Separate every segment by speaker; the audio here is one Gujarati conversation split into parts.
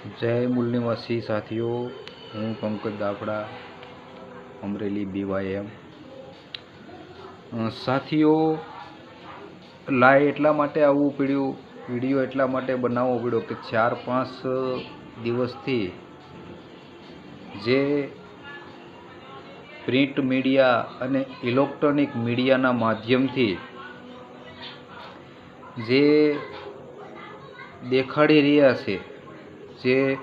Speaker 1: જય મૂલનિવાસી સાથીઓ, હું પંકજ દાફડા, અમરેલી બીવાયએમ સાથીઓ, લાય એટલા માટે આવવું પડ્યું, વીડિયો એટલા માટે બનાવવો પડ્યો કે ચાર પાંચ દિવસથી જે પ્રિન્ટ મીડિયા અને ઇલેક્ટ્રોનિક મીડિયાના માધ્યમથી જે દેખાડી રહ્યા છે જે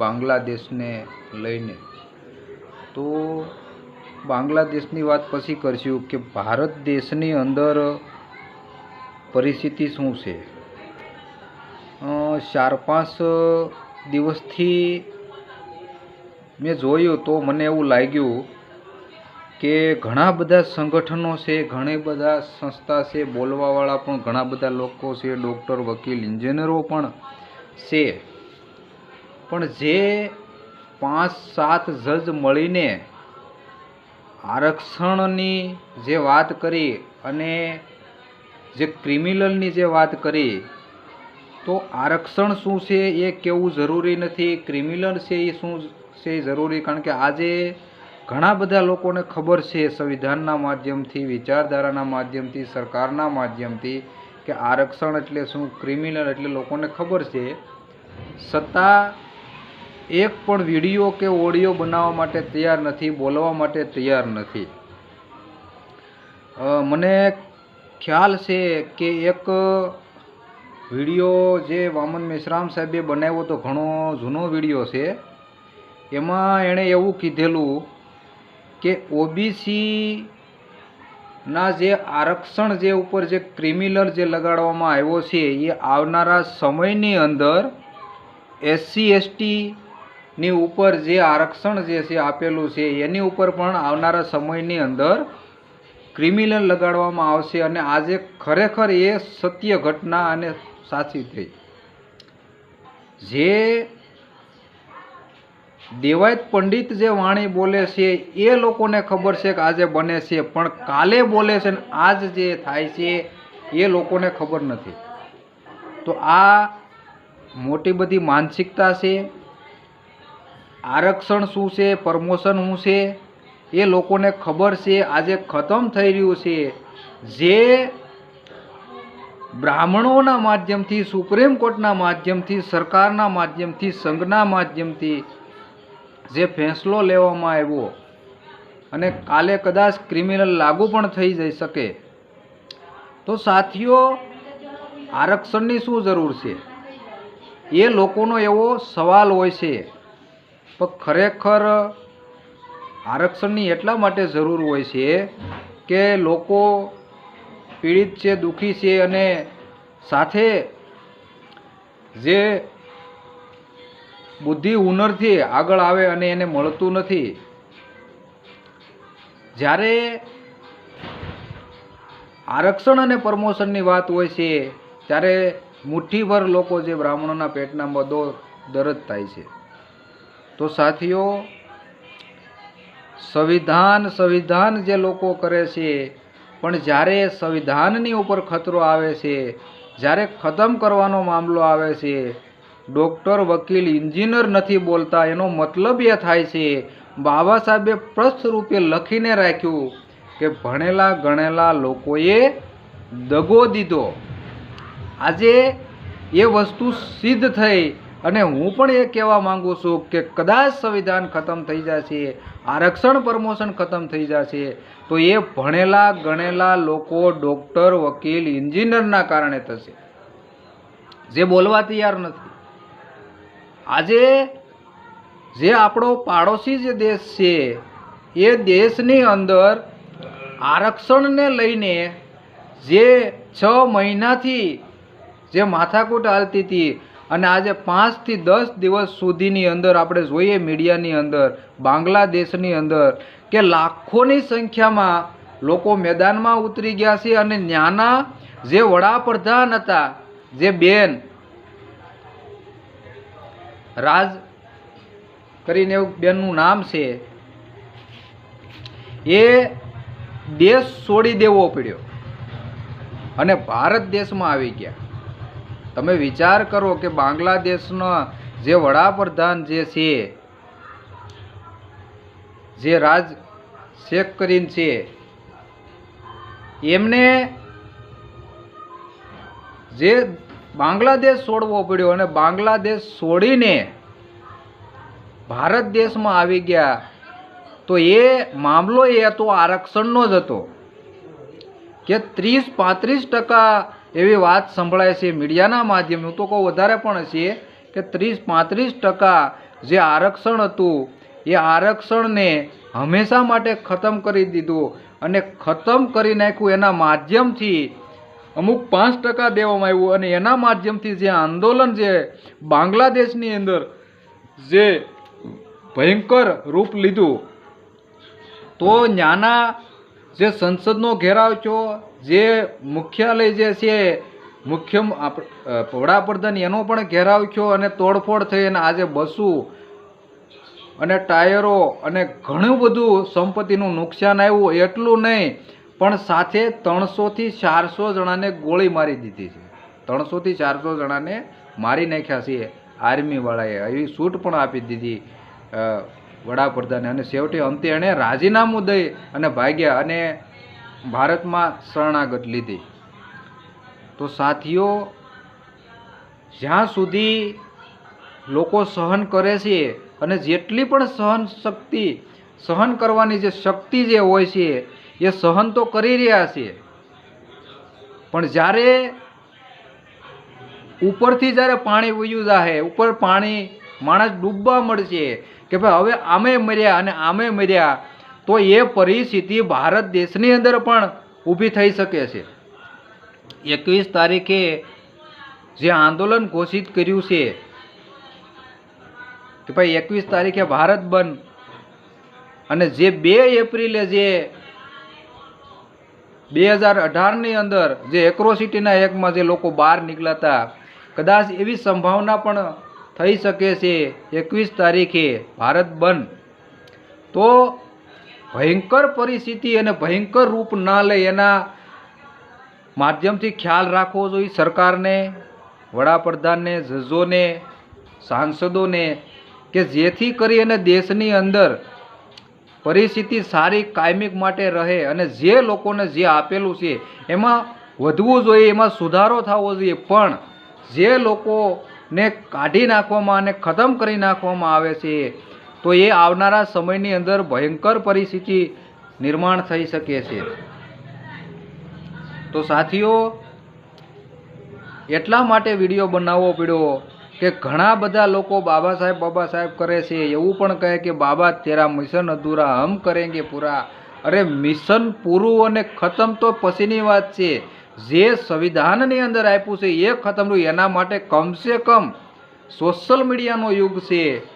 Speaker 1: બાંગ્લાદેશને લઈને. તો બાંગ્લાદેશની વાત પછી કરશું કે ભારત દેશની અંદર પરિસ્થિતિ શું છે? ચાર પાંચ દિવસથી મેં જોયું તો મને એવું લાગ્યું કે ઘણા બધા સંગઠનો છે, ઘણી બધા સંસ્થા છે, બોલવાવાળા પણ ઘણા બધા લોકો છે, ડૉક્ટર, વકીલ ઇન્જિનિયરો પણ છે. પણ જે પાંચ સાત જજ મળીને આરક્ષણની જે વાત કરી અને જે ક્રિમિનલની જે વાત કરી, તો આરક્ષણ શું છે એ કેવું જરૂરી નથી, ક્રિમિનલ છે એ શું છે જરૂરી? કારણ કે આજે ઘણા બધા લોકોને ખબર છે સંવિધાનના માધ્યમથી, વિચારધારાના માધ્યમથી, સરકારના માધ્યમથી કે આરક્ષણ એટલે શું, ક્રિમિનલ એટલે લોકોને ખબર છે. છતાં એક પણ વીડિયો કે ઓડિયો બનાવવા માટે તૈયાર નથી, બોલવા માટે તૈયાર નથી. મને ખ્યાલ છે કે એક વીડિયો જે વામન મેશ્રામ સાહેબે બનાવ્યો તો ઘણો જૂનો વીડિયો છે. એમાં એણે એવું કીધેલું કે ઓબીસી ના જે આરક્ષણ જે ઉપર જે ક્રિમિનલ જે લગાડવામાં આવ્યો છે, એ આવનારા સમયની અંદર એસસી એસટીની ઉપર જે આરક્ષણ જે છે આપેલું છે, એની ઉપર પણ આવનારા સમયની અંદર ક્રિમિનલ લગાડવામાં આવશે અને આજે ખરેખર એ સત્ય ઘટના અને સાચી થઈ. જે દેવાયત પંડિત જે વાણી બોલે છે, એ લોકોને ખબર છે કે આજે બને છે, પણ કાલે બોલે છે ને આજ જે થાય છે, એ લોકોને ખબર નથી. તો આ મોટી બધી માનસિકતા છે આરક્ષણ શું છે, પ્રમોશન શું છે, એ લોકોને ખબર છે. આજે ખતમ થઈ રહ્યું છે. જે બ્રાહ્મણોના માધ્યમથી, સુપ્રીમ કોર્ટના માધ્યમથી, સરકારના માધ્યમથી, સંઘના માધ્યમથી જે ફેંસલો લેવામાં આવ્યો અને કાલે કદાચ ક્રિમિનલ લાગુ પણ થઈ જઈ શકે. તો સાથીઓ, આરક્ષણની શું જરૂર છે? એ લોકોનો એવો સવાલ હોય છે. પણ ખરેખર આરક્ષણની એટલા માટે જરૂર હોય છે કે લોકો પીડિત છે, દુઃખી છે અને સાથે જે બુદ્ધિ હુનરથી આગળ આવે અને એને મળતું નથી. જ્યારે આરક્ષણ અને પ્રમોશનની વાત હોય છે, ત્યારે મુઠ્ઠીભર લોકો જે બ્રાહ્મણોના પેટના બધો દરદ થાય છે. તો સાથીઓ, સંવિધાન સંવિધાન જે લોકો કરે છે, પણ જ્યારે સંવિધાનની ઉપર ખતરો આવે છે, જ્યારે ખતમ કરવાનો મામલો આવે છે, ડૉક્ટર, વકીલ ઇન્જિનિયર નથી બોલતા, એનો મતલબ એ થાય છે, બાબા સાહેબે રૂપે લખીને રાખ્યું કે ભણેલા ગણેલા લોકોએ દગો દીધો. આજે એ વસ્તુ સિદ્ધ થઈ અને હું પણ એ કહેવા માગું છું કે કદાચ સંવિધાન ખતમ થઈ જશે, આરક્ષણ પ્રમોશન ખતમ થઈ જશે, તો એ ભણેલા, ગણેલા લોકો, ડૉક્ટર, વકીલ ઇન્જિનિયરના કારણે થશે. જે બોલવા તૈયાર નથી. આજે જે આપણો પાડોશી જે દેશ છે, એ દેશની અંદર આરક્ષણને લઈને જે છ મહિનાથી જે માથાકૂટ હાલતી હતી અને આજે પાંચથી દસ દિવસ સુધીની અંદર આપણે જોઈએ મીડિયાની અંદર, બાંગ્લાદેશની અંદર, કે લાખોની સંખ્યામાં લોકો મેદાનમાં ઉતરી ગયા છે અને ત્યાંના જે વડાપ્રધાન હતા, જે બેન રાજ કરીને એવું બેનનું નામ છે, એ દેશ છોડી દેવો પડ્યો. અને ભારત દેશમાં આવી ગયા. તમે વિચાર કરો કે બાંગ્લાદેશનો જે વડાપ્રધાન જે છે, જે રાજ શેખ કરીને છે, એમને જે બાંગ્લાદેશ છોડવો પડ્યો અને બાંગ્લાદેશ છોડીને ભારત દેશમાં આવી ગયા, તો એ મામલો એ હતો, આરક્ષણનો જ હતો, કે ત્રીસ પાંત્રીસ ટકા એવી વાત સંભળાય છે મીડિયાના માધ્યમે હું તો કહું વધારે પણ છે કે ત્રીસ, પાંત્રીસ ટકા જે આરક્ષણ હતું, એ આરક્ષણને હંમેશા માટે ખતમ કરી દીધું અને ખતમ કરી નાખ્યું એના માધ્યમથી. અમુક પાંચ ટકા દેવામાં આવ્યું અને એના માધ્યમથી જે આંદોલન જે બાંગ્લાદેશની અંદર જે ભયંકર રૂપ લીધું, તો ન્યાના જે સંસદનો ઘેરાવ છો જે મુખ્યાલય જે છે મુખ્ય વડાપ્રધાન એનો પણ ઘેરાવ થયો અને તોડફોડ થઈ અને આજે બસું અને ટાયરો અને ઘણું બધું સંપત્તિનું નુકસાન આવ્યું, એટલું નહીં, પણ સાથે ત્રણસોથી ચારસો જણાને ગોળી મારી દીધી છે. ત્રણસોથી ચારસો જણાને મારી નાખ્યા છે આર્મીવાળાએ. એવી છૂટ પણ આપી દીધી વડાપ્રધાને. અને છેવટે અંતે એણે રાજીનામું દઈ અને ભાગ્યા. અને ભારતમાં શરણાગત લીધી. તો સાથીઓ, જ્યાં સુધી લોકો સહન કરે છે અને જેટલી પણ સહન શક્તિ, સહન કરવાની જે શક્તિ જે હોય છે, એ સહન તો કરી રહ્યા છે. પણ જ્યારે ઉપરથી જ્યારે પાણી વયું જાહે, ઉપર પાણી માણસ ડૂબવા મળશે કે ભાઈ હવે આમે મર્યા અને આમે મર્યા તો એ પરિસ્થિતિ ભારત દેશની અંદર પણ ઊભી થઈ શકે છે. એકવીસ તારીખે જે આંદોલન ઘોષિત કર્યું છે, કે ભાઈ એકવીસ તારીખે ભારત બંધ અને જે બે એપ્રિલે જે બે હજાર અઢારની અંદર જે એક્રોસિટીના એકમાં જે લોકો બહાર નીકળ્યા હતા, કદાચ એવી સંભાવના પણ થઈ શકે છે, એકવીસ તારીખે ભારત બંધ. તો ભયંકર પરિસ્થિતિ અને ભયંકર રૂપ ના લે એના માધ્યમથી ખ્યાલ રાખવો જોઈએ સરકારને, વડાપ્રધાનને, જજોને, સાંસદોને કે જેથી કરી અને દેશની અંદર પરિસ્થિતિ સારી, કાયમિક માટે રહે અને જે લોકોને જે આપેલું છે એમાં વધવું જોઈએ, એમાં સુધારો થવો જોઈએ. પણ જે લોકોને કાઢી નાખવામાં અને ખતમ કરી નાખવામાં આવે છે તો એ આવનારા સમયની અંદર ભયંકર પરિસ્થિતિ નિર્માણ થઈ શકે છે. તો સાથીઓ, એટલા માટે વીડિયો બનાવવો પડ્યો કે ઘણા બધા લોકો બાબા સાહેબ બાબા સાહેબ કરે છે. એવું પણ કહે કે બાબા તેરા મિશન અધૂરા, હમ કરેંગે પૂરા. અરે મિશન પૂરું અને ખતમ તો પછીની વાત છે. જે સંવિધાનની અંદર આપ્યું છે એ ખતમ રહ્યું. એના માટે કમસે કમ સોશિયલ મીડિયાનો યુગ છે.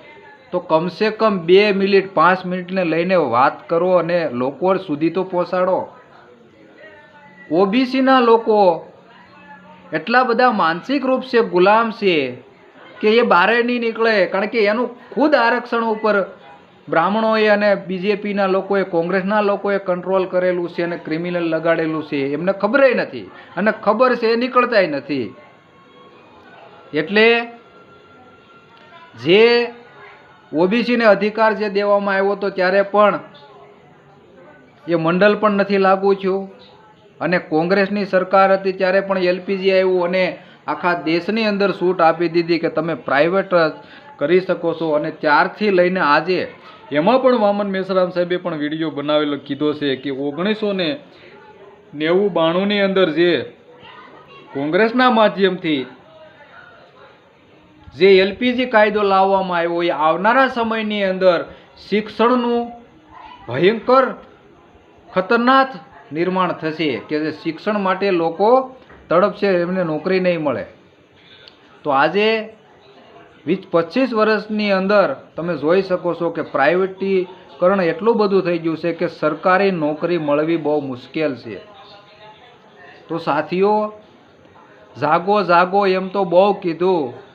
Speaker 1: તો કમસે કમ બે મિનિટ, પાંચ મિનિટને લઈને વાત કરો અને લોકો સુધી તો પહોંચાડો. ઓબીસીના લોકો એટલા બધા માનસિક રૂપ છે, ગુલામ છે, કે એ બહાર નહીં નીકળે. કારણ કે એનું ખુદ આરક્ષણ ઉપર બ્રાહ્મણોએ અને બીજેપીના લોકોએ, કોંગ્રેસના લોકોએ કંટ્રોલ કરેલું છે અને ક્રિમિનલ લગાડેલું છે. એમને ખબરેય નથી અને ખબર છે એ નીકળતાય નથી. એટલે જે ઓબીસીને અધિકાર જે દેવામાં આવ્યો હતો ત્યારે પણ એ મંડળ પણ નથી લાગુ થયું. અને કોંગ્રેસની સરકાર હતી ત્યારે પણ એલપીજી આવ્યું અને આખા દેશની અંદર છૂટ આપી દીધી કે તમે પ્રાઇવેટ કરી શકો છો. અને ત્યારથી લઈને આજે એમાં પણ વામન મેસરામ સાહેબે પણ વીડિયો બનાવેલો કીધો છે કે ઓગણીસો ને નેવું બાણુંની અંદર જે કોંગ્રેસના માધ્યમથી જે એલપીજી કાયદો લાવવામાં આવ્યો એ આવનારા સમયની અંદર શિક્ષણનું ભયંકર, ખતરનાક નિર્માણ થશે કે જે શિક્ષણ માટે લોકો તડપશે, એમને નોકરી નહીં મળે. તો આજે વીસ પચીસ વર્ષની અંદર તમે જોઈ શકો છો કે પ્રાઇવેટીકરણ એટલું બધું થઈ ગયું છે કે સરકારી નોકરી મળવી બહુ મુશ્કેલ છે. તો સાથીઓ, જાગો જાગો એમ તો બહુ કીધું.